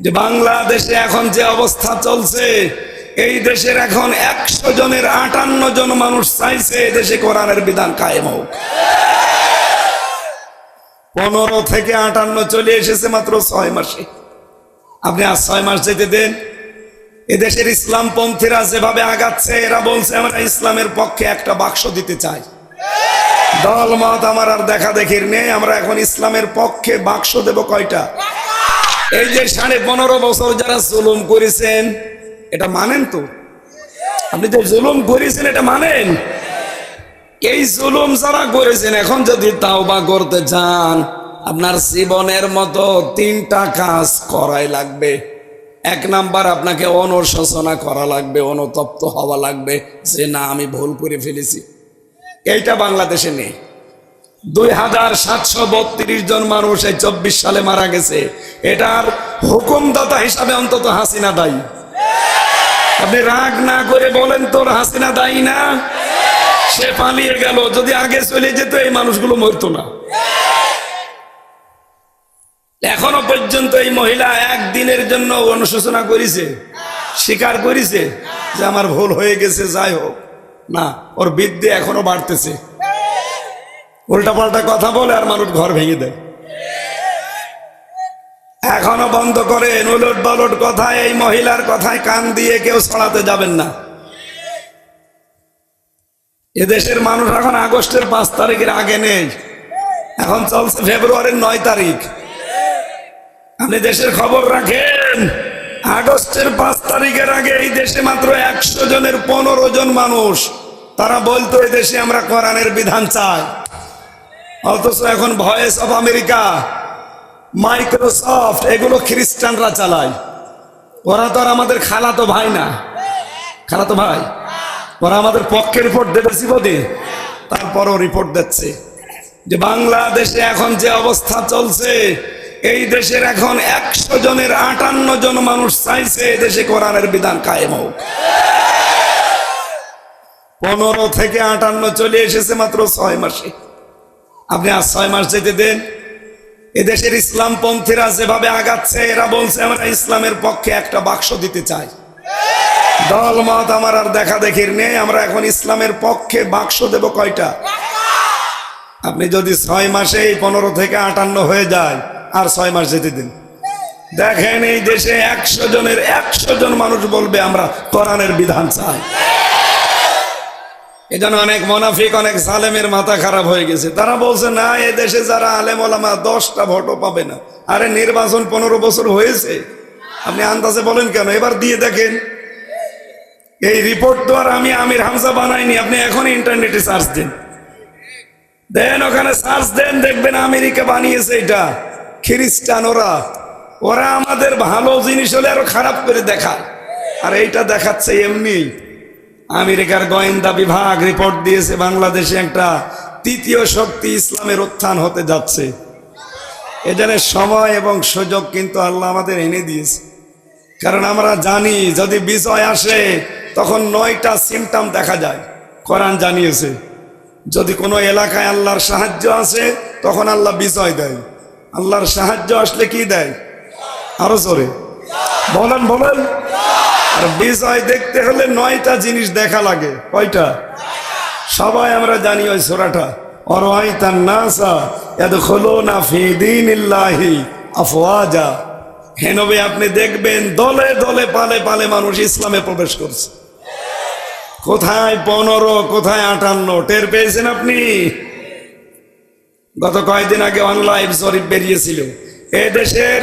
যে বাংলাদেশে এখন যে অবস্থা চলছে, এই দেশের এখন একশো জনের আটান্ন জন মানুষ চাইছে দেশে কোরআনের বিধান কায়েম হোক। পনেরো থেকে আটান্ন চলে এসেছে মাত্র ছয় মাসে। আপনি আর ছয় মাস যেতে দেন। এদেশের ইসলাম পন্থীরা যেভাবে আগাচ্ছে, এরা বলছে, আমরা ইসলামের পক্ষে একটা বাক্স দিতে চাই। দল মত আমার আর দেখা দেখির নেই। আমরা এখন ইসলামের পক্ষে বাক্স দেব কয়টা? এই যে সাড়ে পনেরো বছর যারা জুলুম করেছেন, এটা মানেন তো? আপনি যে জুলুম করেছেন, এটা মানেন? এই জুলুম যারা করেছেন, এখন যদি তাওবা করতে চান, আপনার জীবনের মতো তিনটা কাজ করাই লাগবে। এক নাম্বার, আপনাকে অনুশোচনা করা লাগবে, অনুতপ্ত হওয়া লাগবে যে, না, আমি ভুল করে ফেলেছি। এইটা বাংলাদেশে নেই। দুই হাজার সাতশো বত্রিশ জন মানুষ এই চব্বিশ সালে মারা গেছে। এটার হুকুমদাতা হিসাবে অন্তত হাসিনা দায়ী। আপনি রাগ না করে বলেন, তোর হাসিনা দায়ী না? সে পালিয়ে গেল। যদি আগে চলে যেত, এই মানুষগুলো মরতো না। এখনও পর্যন্ত এই মহিলা একদিনের জন্য অনুশোচনা করেছে, স্বীকার করেছে যে আমার ভুল হয়ে গেছে, যাই হোক। না, ওর বিদ্যে এখনও বাড়তেছে। উল্টা পাল্টা কথা বলে আর মানুষ ঘর ভেঙে দেয়। এখনও বন্ধ করে উলট পালট কথায় এই মহিলার কথায় কান দিয়ে কেউ ছড়াতে যাবেন না। এদেশের মানুষ এখন আগস্টের পাঁচ তারিখের আগে নেই। এখন চলছে ফেব্রুয়ারির নয় তারিখ। আপনি দেশের খবর রাখেন, আগস্টের পাঁচ তারিখের আগে এই দেশে মাত্র একশো জনের পনেরো জন মানুষ, তারা বলতো এই দেশে আমরা কোরআনের বিধান চাই। অথচ এখন ভয়েস অফ আমেরিকা, মাইক্রোসফট, এগুলো খ্রিস্টানরা চালায়। ওরা তো আর আমাদের খালাতো ভাই না। খালাতো ভাই? ওরা আমাদের পক্ষে রিপোর্ট দেবে বোধে তারপরও রিপোর্ট দিচ্ছে। যে বাংলাদেশে এখন যে অবস্থা চলছে, এই দেশের এখন একশো জনের আটান্ন জন মানুষ চাইছে দেশে কোরআনের বিধান কায়েম হোক। পনেরো থেকে আটান্ন চলে এসেছে মাত্র ছয় মাসে। আপনি আর ছয় মাস যেতে দেন। এদেশের ইসলাম পন্থীরা যেভাবে আগাচ্ছে, এরা বলছে, আমরা ইসলামের পক্ষে একটা বাক্স দিতে চাই। দল মত আমার আর দেখা দেখির নেই, আমরা এখন ইসলামের পক্ষে বাক্স দেব কয়টা? আপনি যদি ছয় মাসে পনেরো থেকে আটান্ন হয়ে যায়, আর ছয় মাস যেতে দিন। দেখেন এই দেশে একশো জনের, একশো জন মানুষ বলবে, আমরা কোরআনের বিধান চাই। এজন্য অনেক মোনাফিক, অনেক সালেমের মাথা খারাপ হয়ে গেছে। তারা বলছে, না এ দেশে যারা আলেম ওলামা, দশটা ভোটও পাবে না। আরে নির্বাচন পনেরো বছর হয়েছে। আপনি আন্দাজে বলেন কেন? এবার দিয়ে দেখেন। এই রিপোর্ট তো আর আমি আমির হামজা বানাইনি, আপনি এখন ইন্টারনেটে সার্চ দিন। দেন, ওখানে সার্চ দেন, দেখবেন আমেরিকা বানিয়েছে এটা। খ্রিস্টান ওরা। ওরা আমাদের ভালো জিনিস হলে আরও খারাপ করে দেখায়। আর এইটা দেখাচ্ছে এমনি। আমেরিকার গোয়েন্দা বিভাগ রিপোর্ট দিয়েছে, বাংলাদেশে একটা তৃতীয় শক্তি ইসলামের উত্থান হতে যাচ্ছে। এজন্য সময় এবং সুযোগ কিন্তু আল্লাহ আমাদের এনে দিয়েছে। কারণ আমরা জানি, যদি বিজয় আসে, তখন নয়টা সিমটাম দেখা যায়। কোরআন জানিয়েছে, যদি কোনো এলাকায় আল্লাহর সাহায্য আসে, তখন আল্লাহ বিজয় দেয়। আল্লাহর সাহায্য আসলে কি দেয়? আরও জোরে। বলেন বলেন। আর বিজয় দেখতে হলে নয়টা জিনিস দেখা লাগে। কয়টা? সবাই আমরা জানি ওই সোরাটা। আপনি দেখবেন দলে দলে পালে পালে মানুষ ইসলামে প্রবেশ করছে। কোথায় পনেরো, কোথায় আটান্ন? টের পেয়েছেন আপনি? গত কয়েকদিন আগে অনলাইন জরিপ বেরিয়েছিল। এ দেশের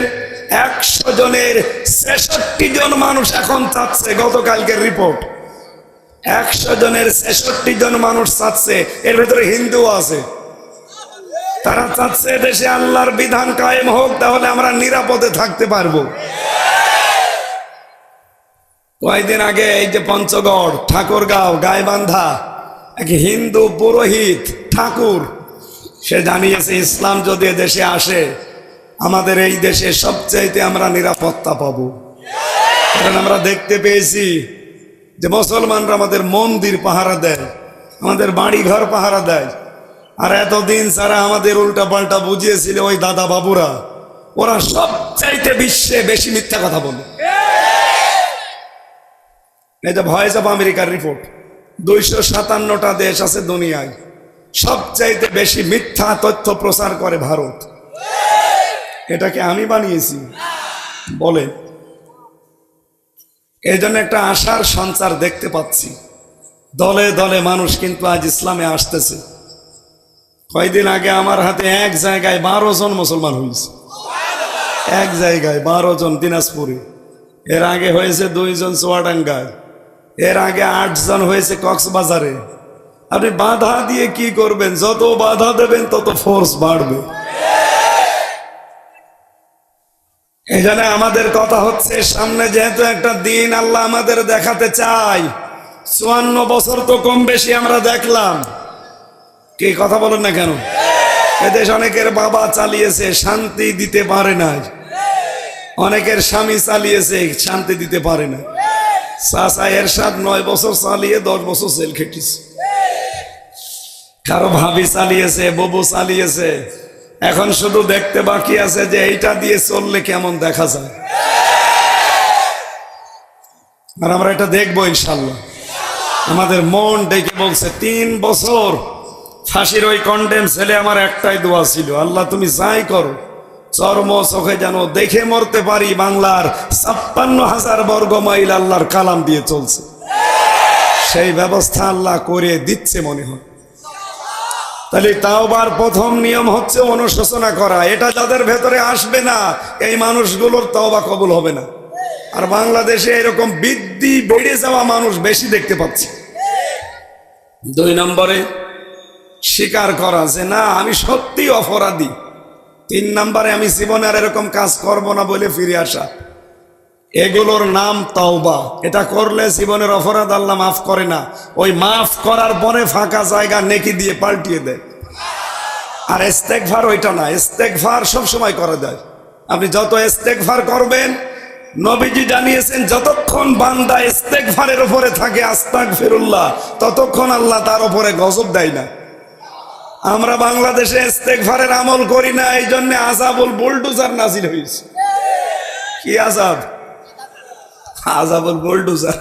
একশো জনের ছেষট্টি জন মানুষ এখন চাচ্ছে গতকালকের রিপোর্ট। একশো জনের ছেষট্টি জন মানুষ চাচ্ছে, এর ভেতরে হিন্দু আছে। তারা চাচ্ছে দেশে আল্লাহর বিধান কায়েম হোক, তাহলে আমরা নিরাপদে থাকতে পারব। কয়েকদিন আগে এই যে পঞ্চগড়, ঠাকুরগাঁও, গাইবান্ধা, এক হিন্দু পুরোহিত ঠাকুর, সে জানিয়েছে, ইসলাম যদি দেশে আসে আমাদের এই দেশে সবচাইতে আমরা নিরাপত্তা পাব। কারণ আমরা দেখতে পেয়েছি যে মুসলমানরা আমাদের মন্দির পাহারা দেয়, আমাদের বাড়ি ঘর পাহারা দেয়। আর এতদিন সারা আমাদের উল্টা পাল্টা বুঝিয়েছিল ওই দাদা বাবুরা, ওরা সবচাইতে বিশ্বে বেশি মিথ্যা কথা বলে। যে ভয়েস অফ আমেরিকার রিপোর্ট দুইশো সাতান্নটা দেশ আছে দুনিয়ায়, সবচাইতে বেশি মিথ্যা তথ্য প্রচার করে ভারত। এটাকে আমি বানিয়েছি। বলে এই জন্য একটা আশার সঞ্চার দেখতে পাচ্ছি। দলে দলে মানুষ কিন্তু আজ ইসলামে আসতেছে। কয়দিন আগে আমার হাতে এক জায়গায় বারো জন মুসলমান হয়েছে। এক জায়গায় বারো জন দিনাজপুরে। এর আগে হয়েছে দুইজন চুয়াডাঙ্গায়। এর আগে আট জন হয়েছে কক্সবাজারে। আপনি বাধা দিয়ে কি করবেন? যত বাধা দেবেন, তত ফোর্স বাড়বে। এখানে আমাদের কথা হচ্ছে, সামনে যেহেতু একটা দিন আল্লাহ আমাদের দেখাতে চাই, চুয়ান্ন বছর তো কম বেশি আমরা দেখলাম। কি কথা বলেন না কেন? এদেশ অনেকের বাবা চালিয়েছে, শান্তি দিতে পারে না। অনেকের স্বামী চালিয়েছে, শান্তি দিতে পারে না। চাচা এরশাদ নয় বছর চালিয়ে দশ বছর জেল খেটেছে। কারও ভাবি চালিয়েছে ববু চালিয়েছে। এখন শুধু দেখতে বাকি আছে যে এইটা দিয়ে চললে কেমন দেখা যায়। আর আমরা এটা দেখব ইনশাল্লাহ। আমাদের মন ডেকে বলছে, তিন বছর ফাঁসির ওই কন্ডেম ছেলে আমার একটাই দোয়া ছিল। আল্লাহ, তুমি যাই করো, চর্ম চোখে যেন দেখে মরতে পারি বাংলার ছাপ্পান্ন হাজার বর্গ মাইল আল্লাহর কালাম দিয়ে চলছে। সেই ব্যবস্থা আল্লাহ করে দিচ্ছে মনে হয়। তাহলে তাওবার প্রথম নিয়ম হচ্ছে অনুশোচনা করা। এটা যাদের ভেতরে আসবে না, এই মানুষগুলোর তাওবা কবুল হবে না। আর বাংলাদেশে এরকম বৃদ্ধি বেড়ে যাওয়া মানুষ বেশি দেখতে পাচ্ছে। দুই নম্বরে, স্বীকার করা যে না, আমি সত্যি অপরাধী। তিন নম্বরে, আমি জীবনে আর এরকম কাজ করব না বলে ফিরে আসা। এগুলোর নাম তাওবা। এটা করলে জীবনের অপরাধ আল্লাহ মাফ করে না। ওই মাফ করার পরে ফাঁকা জায়গা নেকি দিয়ে পাল্টিয়ে দেয়। আর ইস্তেকভার ওইটা না ইস্তেকভার সব সময় করা যায় আপনি যত ইস্তেকভার করবেন, নবীজি জানিয়েছেন, যতক্ষণ বান্দা ইস্তেকভারের উপরে থাকে আস্তাক ফিরুল্লাহ ততক্ষণ আল্লাহ তার উপরে গজব দেয় না। আমরা বাংলাদেশে ইস্তেকভারের আমল করি না এই জন্য আজাবুল বুলডুজার নাজির হয়েছে। কি আজাব আজাবুল বুলডুজার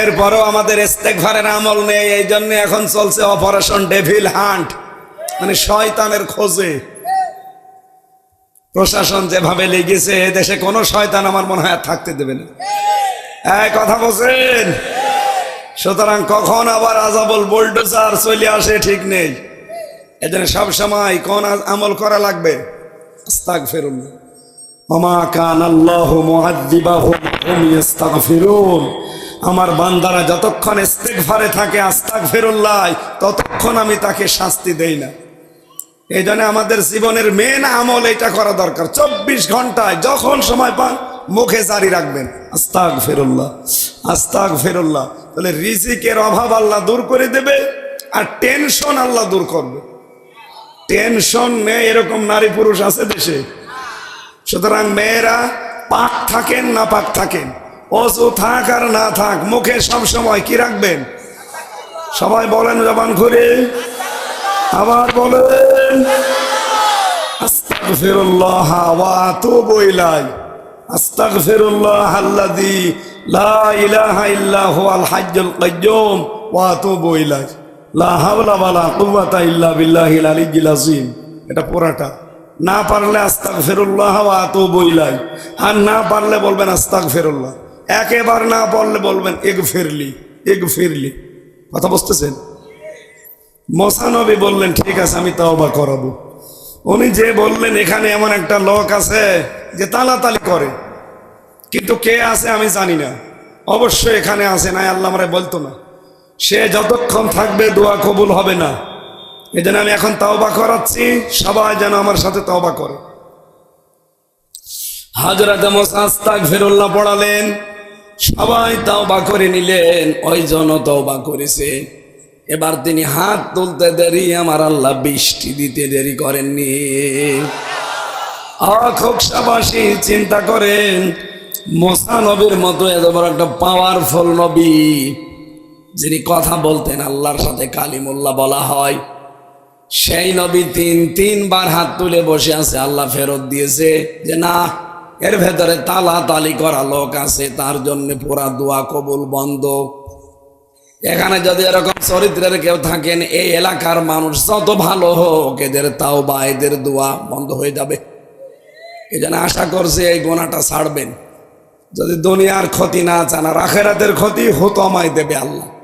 এরপরও আমাদের ইস্তেকভারের আমল নেই এই জন্য এখন চলছে অপারেশন ডেভিল হান্ট মানে শয়তানের খোঁজে। প্রশাসন যেভাবে লেগেছে দেশে কোনো শয়তান আমার মনে হয় আর থাকতে দেবে না। কথা বলছেন? সুতরাং কখন আবার আজাবল বোল্ডোজার চলে আসে ঠিক নেই। এজন্য সব সময় কোন আমল করা লাগবে? আমার বান্দারা যতক্ষণ ইস্তেগফারে থাকে আস্তাক ফেরুল্লাহ ততক্ষণ আমি তাকে শাস্তি দেই না। এই জন্য আমাদের জীবনের মেন আমল এটা করা দরকার। চব্বিশ ঘন্টায় যখন সময় পান, মুখে জারি রাখবেন। আস্তাক ফেরুল্লাহ আস্তাক ফেরুল্লাহ তাহলে রিজিকের অভাব আল্লাহ দূর করে দেবে আর টেনশন আল্লাহ দূর করবে। টেনশন নেই এরকম নারী পুরুষ আছে দেশে। সুতরাং মেয়েরা পাক থাকেন না পাক থাকেন। অজু থাক আর না থাক, মুখে সব সময় কি রাখবেন? সবাই বলেন জবান করে আবার বলেন, আস্তাগফিরুল্লাহ ওয়া আতুবু ইলাই আস্তাগফিরুল্লাহ আল্লাযী লা ইলাহা ইল্লা হুয়াল হাজ্জুল কাইয়্যুম ওয়া আতুবু ইলাই লা হাওলা ওয়ালা কুওয়াতা ইল্লা বিল্লাহিল আলিয়্যিল আযীম। এটা পুরাটা। না পারলে আস্তাগফিরুল্লাহ ওয়া আতুবু ইলাই আর না পারলে বলবেন আস্তাগফিরুল্লাহ। একেবার না পারলে বলবেন ইগফিরলি ইগফিরলি। কথা বুঝতেছেন? মোসানবী বললেন, ঠিক আছে, আমি তাওবা করাবো। উনি যে বললেন, এখানে এমন একটা লোক আছে যে তালাতালি করে। কিন্তু কে আছে আমি জানি না। অবশ্যই এখানে আছে, নাই আল্লাহ আমরা বলতো না। সে যতক্ষণ থাকবে দোয়া কবুল হবে না। এই জন্য আমি এখন তাওবা করাচ্ছি, সবাই যেন আমার সাথে তাওবা করে। হাজরাতে মোসাস্তাক ফেরুল্লাহ পড়ালেন, সবাই তাওবা করে নিলেন, ওই জন তাওবা করেছে। এবার তিনি হাত তুলতে দেরি, আমার আল্লাহ বৃষ্টি দিতে দেরি করেননি। খোকসাবাসী চিন্তা করেন, মোসা নবীর মতো এত বড় একটা পাওয়ারফুল নবী। যিনি কথা বলতেন, আল্লাহর সাথে কালিমুল্লাহ বলা হয়। সেই নবী তিন, তিনবার হাত তুলে বসে আছে, আল্লাহ ফেরত দিয়েছে যে, না, এর ভেতরে তালা তালি করা লোক আছে, তার জন্য পুরা দোয়া কবুল বন্ধ। এখানে যদি এরকম চরিত্রের কেউ থাকেন, এই এলাকার মানুষ যত ভালো হোক, এদের তাও বা এদের দোয়া বন্ধ হয়ে যাবে। এই জন্য আশা করছে এই গোনাটা ছাড়বেন। যদি দুনিয়ার ক্ষতি না চান, আর আখেরাতের ক্ষতি আমায় দেবে আল্লাহ।